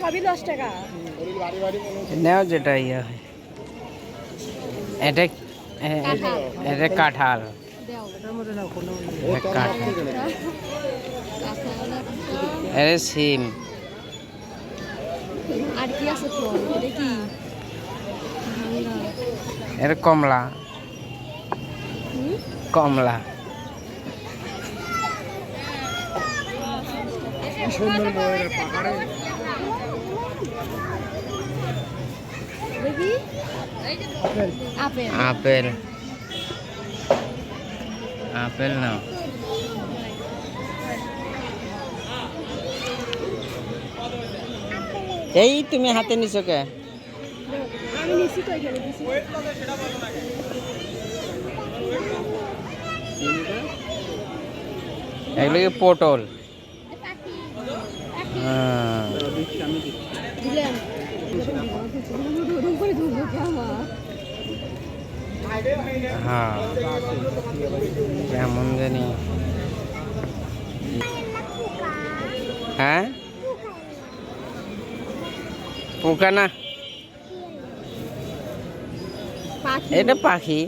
সবই দশ টাকা। নেও যেটা ইয়ে হয়। এটা কাঁঠাল। এটা কাঁঠাল। দেও এটা কাঁঠাল। কাঁঠাল এটা সিম। আর কি আছে ফল এটা কি? ভাঙ্গা কমলা। কমলা। আপেল আপেল আপেল নাও এই তুমি হাতে নিছো কে আমি নিশ্চিত এখানে দিছি এগুলো কি পটল হ্যাঁ হ্যাঁ কেমন জানি। হ্যাঁ? পোকা না। এটা পাখি।